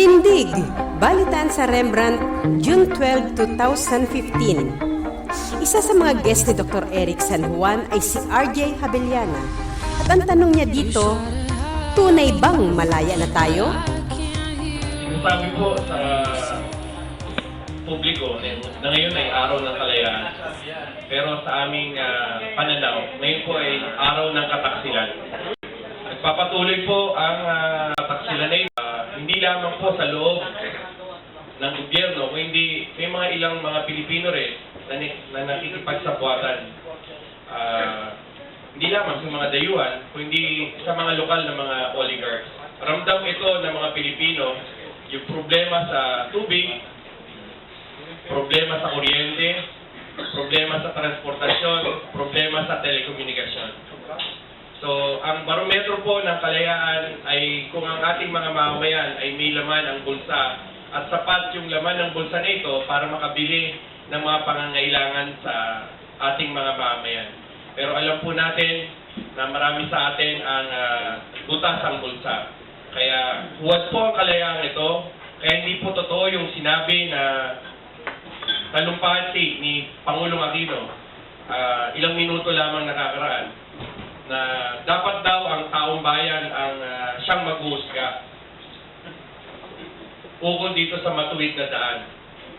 Tindig, balitaan sa Rembrandt, June 12, 2015. Isa sa mga guest ni Dr. Eric San Juan ay si RJ Habeliana. At ang tanong niya dito, tunay bang malaya na tayo? Sabi po sa publiko na ngayon ay araw ng kalayaan. Pero sa aming ah, pananaw, ngayon po ay araw ng kataksilan. Nagpapatuloy po ang uh, ah, hindi lamang po sa loob ng gobyerno, kundi may mga ilang mga Pilipino rin na, na nakikipagsapwatan. Ah, hindi lamang sa mga dayuhan, kundi sa mga lokal na mga oligarchs. Ramdam ito ng mga Pilipino yung problema sa tubig, problema sa kuryente, problema sa transportasyon, problema sa telekomunikasyon. So, ang barometro po ng kalayaan ay kung ang ating mga mamamayan ay may laman ang bulsa at sapat yung laman ng bulsa nito para makabili ng mga pangangailangan sa ating mga mamamayan. Pero alam po natin na marami sa atin ang ah, butas ang bulsa. Kaya huwag po ang kalayaan ito. Kaya hindi po totoo yung sinabi na talumpati ni Pangulong Aquino ah, ilang minuto lamang nakakaraan na dapat daw ang taong bayan ang ah, siyang maghuhusga ukol dito sa matuwid na daan.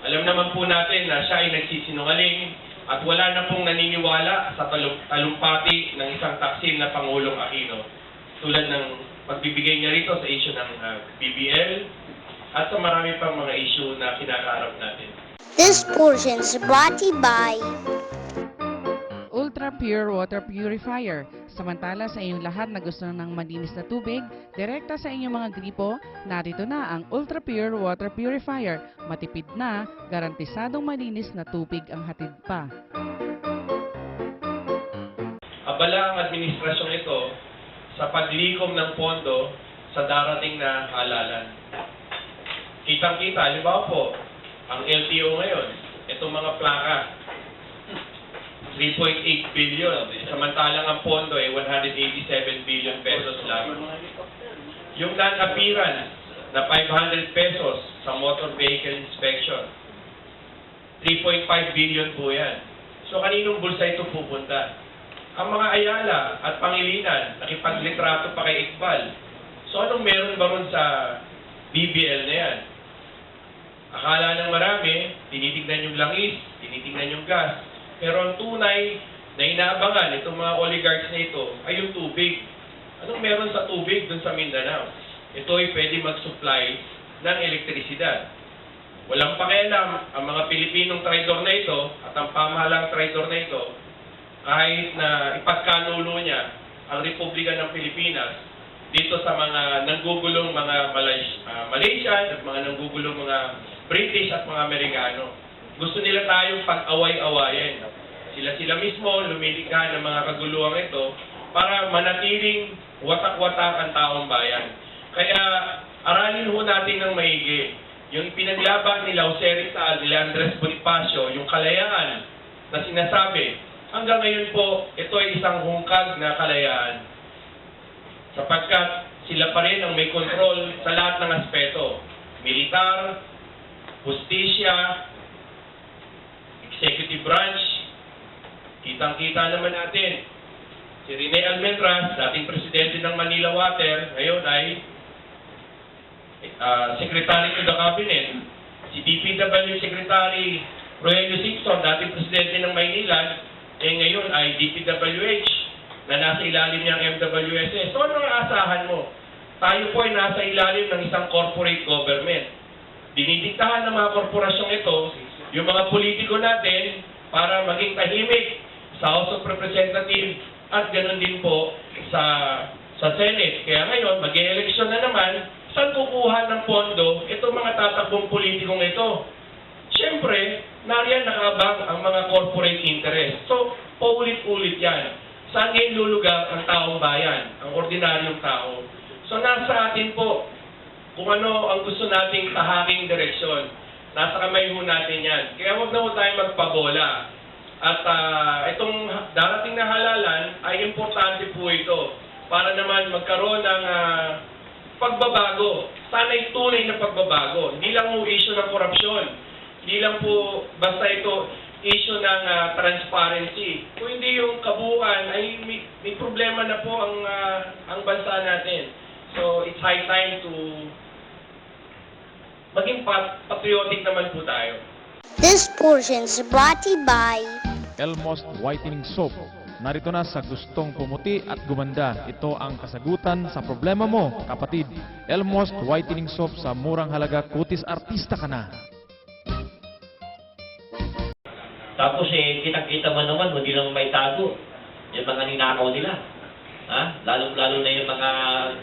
Alam naman po natin na siya ay nagsisinungaling at wala na pong naniniwala sa talum- talumpati ng isang taksil na Pangulong Aquino tulad ng pagbibigay niya rito sa issue ng ah, BBL at sa marami pang mga issue na kinakaharap natin. This portion is brought to you by Pure Water Purifier. Samantala sa inyong lahat na gusto ng malinis na tubig, direkta sa inyong mga gripo, narito na ang Ultra Pure Water Purifier. Matipid na, garantisadong malinis na tubig ang hatid pa. Abala ang administrasyong ito sa paglikom ng pondo sa darating na halalan. Kitang-kita, halimbawa po, ang LTO ngayon, itong mga plaka, 3.8 billion, samantalang ang pondo ay 187 billion pesos lang. Yung non-appearance na 500 pesos sa motor vehicle inspection, 3.5 billion po yan. So kaninong bulsa ito pupunta? Ang mga Ayala at Pangilinan, nakipaglitrato pa kay Iqbal. So anong meron ba ron sa BBL na yan? Akala ng marami, tinitignan yung langis, tinitignan yung gas. Pero ang tunay na inaabangan itong mga oligarchs na ito ay yung tubig. Anong meron sa tubig dun sa Mindanao? Ito ay pwede mag-supply ng elektrisidad. Walang pakialam ang mga Pilipinong traidor na ito at ang pamahalang traidor na ito kahit na ipagkanulo niya ang Republika ng Pilipinas dito sa mga nanggugulong mga Malay- ah, Malaysian at mga nanggugulong mga British at mga Amerikano. Gusto nila tayong pag-away-awayan. Sila-sila mismo lumilikha ng mga kaguluhan ito para manatiling watak-watak ang taong bayan. Kaya aralin ho natin ng maigi. Yung pinaglaban ni Jose Rizal, ni Andres Bonifacio, yung kalayaan na sinasabi, hanggang ngayon po, ito ay isang hungkag na kalayaan. Sapagkat sila pa rin ang may kontrol sa lahat ng aspeto. Militar, justisya, executive branch, kitang-kita naman natin. Si Rene Almendras, dating presidente ng Manila Water, ngayon ay uh, Secretary to the Cabinet. Si DPW Secretary Rogelio Simpson, dating presidente ng Maynila, eh ngayon ay DPWH na nasa ilalim niyang MWSS. So ano ang asahan mo? Tayo po ay nasa ilalim ng isang corporate government. Dinidiktahan ng mga korporasyong ito yung mga politiko natin para maging tahimik sa House of Representatives at ganoon din po sa sa Senate. Kaya ngayon, mag eleksyon na naman, saan kukuha ng pondo itong mga tatakbong politikong ito? Siyempre, nariyan nakabang ang mga corporate interest. So, paulit-ulit yan. Saan ngayon lulugar ang taong bayan, ang ordinaryong tao? So, nasa atin po kung ano ang gusto nating tahaking direksyon. Nasa kamay ho natin yan. Kaya huwag na ho tayo magpabola. At ah, itong darating na halalan ay importante po ito para naman magkaroon ng ah, pagbabago. Sana'y tunay na pagbabago. Hindi lang po issue ng korupsyon. Hindi lang po basta ito issue ng ah, transparency. Kung hindi yung kabuuan, ay may, may problema na po ang, ah, ang bansa natin. So, it's high time to maging pat- patriotic naman po tayo. This portion is brought to you by Elmost Whitening Soap. Narito na sa gustong pumuti at gumanda. Ito ang kasagutan sa problema mo, kapatid. Elmost Whitening Soap sa murang halaga kutis artista ka na. Tapos eh, kitang-kita mo naman, hindi naman may tago. Yung mga ninakaw nila. Ha? Lalo-lalo na yung mga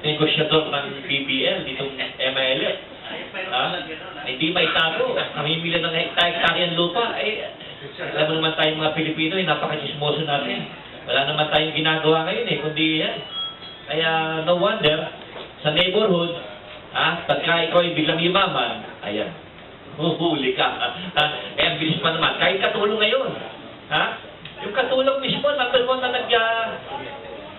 negosyador ng BBL, ditong MLF. Ha? Hindi may tago. Namimili ng hektar-hektaryan lupa. Eh, alam naman tayong mga Pilipino, eh, napaka-chismoso natin. Wala naman tayong ginagawa ngayon eh, kundi yan. Kaya no wonder, sa neighborhood, ha, pagka ikaw ay biglang yumaman, ayan, huhuli ka. Ha? Eh, ang bilis pa naman. Kahit katulong ngayon. Ha? Yung katulong mismo, number one na nag,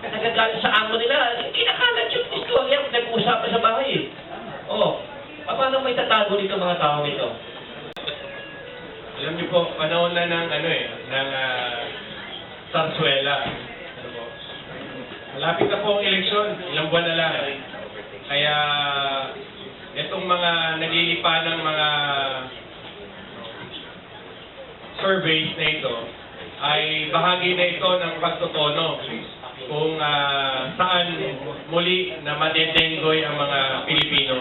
nagagalit sa amo nila, kinakalat yung istorya. Nag-uusapan sa bahay eh. Oh, paano may tatago dito mga tao ito? Alam niyo po, panahon na ng ano eh, ng ah, sarsuela. Ano po? Malapit na po ang eleksyon, ilang buwan na lang. Kaya itong mga naglilipa ng mga surveys na ito ay bahagi na ito ng pagtotono kung ah, saan muli na madedenggoy ang mga Pilipino.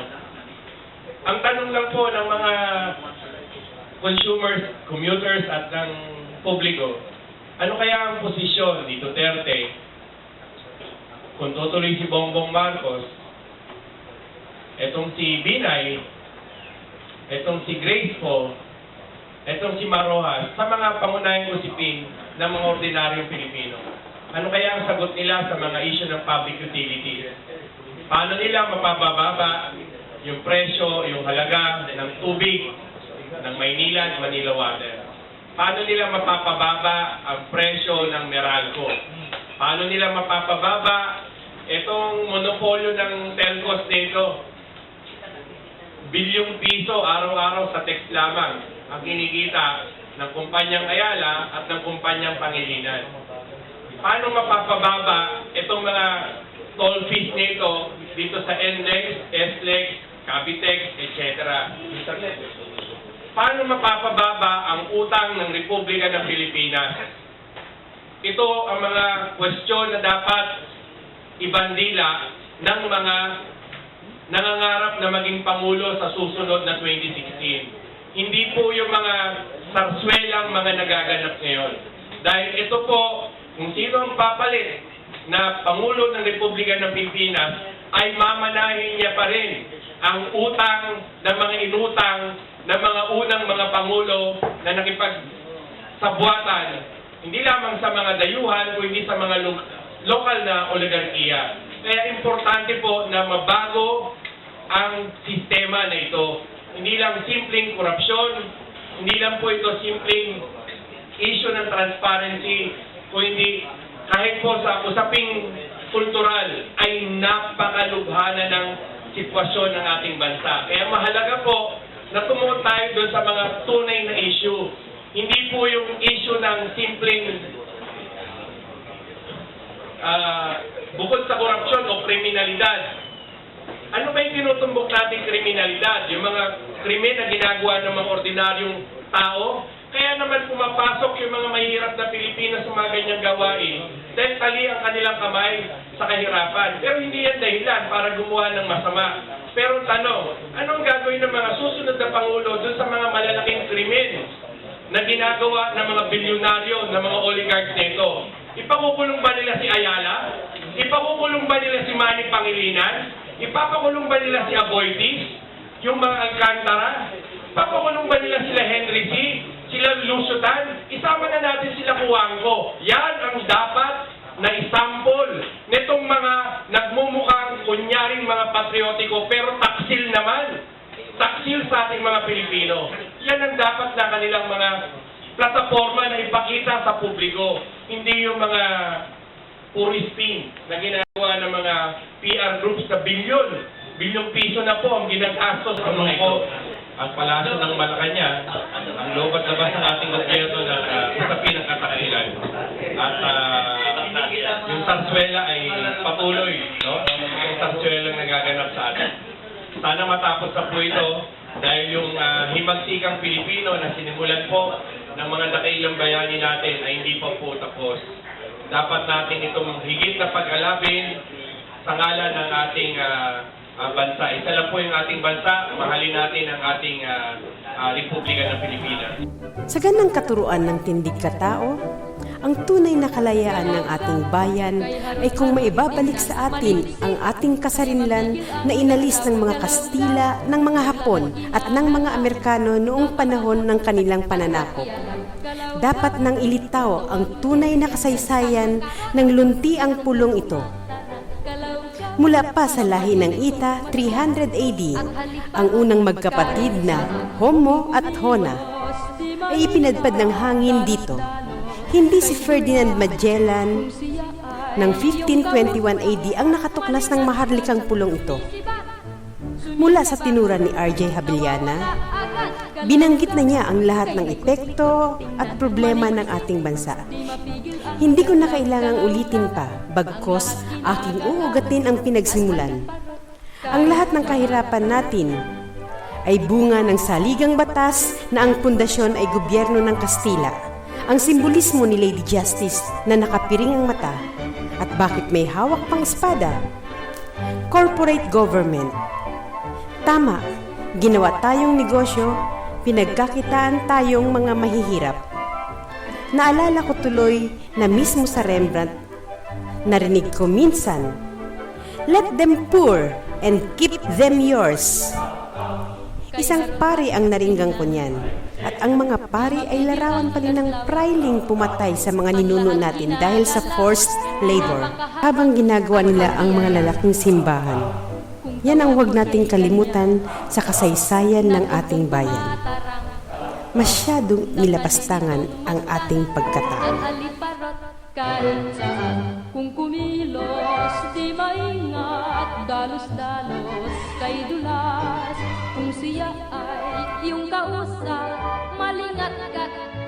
Ang tanong lang po ng mga consumers, commuters at ng publiko, ano kaya ang posisyon ni Duterte kung tutuloy si Bongbong Marcos, etong si Binay, etong si Grace etong si Marojas, sa mga pangunahing usipin ng mga ordinaryong Pilipino. Ano kaya ang sagot nila sa mga issue ng public utilities? Paano nila mapapababa yung presyo, yung halaga ng tubig ng Maynila at Manila Water? Paano nila mapapababa ang presyo ng Meralco? Paano nila mapapababa itong monopolyo ng telcos nito? Bilyong piso araw-araw sa text lamang ang kinikita ng kumpanyang Ayala at ng kumpanyang Pangilinan. Paano mapapababa itong mga toll fees nito dito sa NLEX, SLEX, Cavitex, etc. Paano mapapababa ang utang ng Republika ng Pilipinas? Ito ang mga kwestiyon na dapat ibandila ng mga nangangarap na maging Pangulo sa susunod na 2016. Hindi po yung mga sarswelang mga nagaganap ngayon. Dahil ito po, kung sino ang papalit na Pangulo ng Republika ng Pilipinas, ay mamanahin niya pa rin ang utang ng mga inutang ng mga unang mga Pangulo na nakipag sabwatan, hindi lamang sa mga dayuhan, kundi sa mga lo- lokal na oligarkiya. Kaya importante po na mabago ang sistema na ito. Hindi lang simpleng korupsyon, hindi lang po ito simpleng issue ng transparency, kundi kahit po sa usaping kultural ay napakalubhana ng sitwasyon ng ating bansa. Kaya mahalaga po na tumuon tayo doon sa mga tunay na issue. Hindi po yung issue ng simpleng ah, bukod sa korupsyon o kriminalidad. Ano ba yung tinutumbok nating kriminalidad? Yung mga krimen na ginagawa ng mga ordinaryong tao? Kaya naman pumapasok yung mga mahirap na Pilipinas sa mga ganyang gawain tali ang kanilang kamay sa kahirapan. Pero hindi yan dahilan para gumawa ng masama. Pero tanong, anong gagawin ng mga susunod na Pangulo dun sa mga malalaking krimen na ginagawa ng mga bilyonaryo, ng mga oligarchs nito? Ipakukulong ba nila si Ayala? Ipakukulong ba nila si Manny Pangilinan? Ipapakulong ba nila si Aboitis? Yung mga Alcantara? Ipapakulong ba nila sila Henry C? Sila Lusutan? Isama na natin sila Kuwangko. Yan ang dapat na isampol nitong mga nagmumukhang kunyaring mga patriotiko pero taksil naman. Taksil sa ating mga Pilipino. Yan ang dapat na kanilang mga plataforma na ipakita sa publiko. Hindi yung mga puro spin na ginagawa ng mga PR groups na bilyon bilyong piso na po ang ginagastos sa po ang palasyo ng Malacanang, ang loob at labas ng ating gobyerno na uh, usapin ang kasakilan. At ah, yung sarsuela ay patuloy, no? Yung sarsuela ang nagaganap sa atin. Sana matapos na po ito dahil yung uh, himagsikang Pilipino na sinimulan po ng mga nakailang bayani natin ay hindi pa po tapos. Dapat natin itong higit na pag-alabin sa ngalan ng ating ah, ah, bansa. Isa lang po yung ating bansa, mahalin natin ang ating ah, ah, Republika ng Pilipinas. Sa ganang katuruan ng tindig katao, ang tunay na kalayaan ng ating bayan ay kung maibabalik sa atin ang ating kasarinlan na inalis ng mga Kastila, ng mga Hapon at ng mga Amerikano noong panahon ng kanilang pananakop. Dapat nang ilitaw ang tunay na kasaysayan ng lunti ang pulong ito. Mula pa sa lahi ng Ita, 300 AD, ang unang magkapatid na Homo at Hona ay ipinadpad ng hangin dito. Hindi si Ferdinand Magellan ng 1521 AD ang nakatuklas ng maharlikang pulong ito. Mula sa tinura ni R.J. Habeliana, binanggit na niya ang lahat ng epekto at problema ng ating bansa. Hindi ko na kailangang ulitin pa, bagkos aking uugatin ang pinagsimulan. Ang lahat ng kahirapan natin ay bunga ng saligang batas na ang pundasyon ay gobyerno ng Kastila. Ang simbolismo ni Lady Justice na nakapiring ang mata at bakit may hawak pang espada. Corporate government. Tama, ginawa tayong negosyo, pinagkakitaan tayong mga mahihirap. Naalala ko tuloy na mismo sa Rembrandt, narinig ko minsan, Let them poor and keep them yours. Isang pari ang naringgang ko niyan. At ang mga pari ay larawan pa rin ng priling pumatay sa mga ninuno natin dahil sa forced labor habang ginagawa nila ang mga lalaking simbahan. Yan ang huwag nating kalimutan sa kasaysayan ng ating bayan. Masyadong nilapastangan ang ating pagkatao. Kung kumilos di maingat Dalos-dalos kay dulas Kung siya ay iyong kausap palingat-gat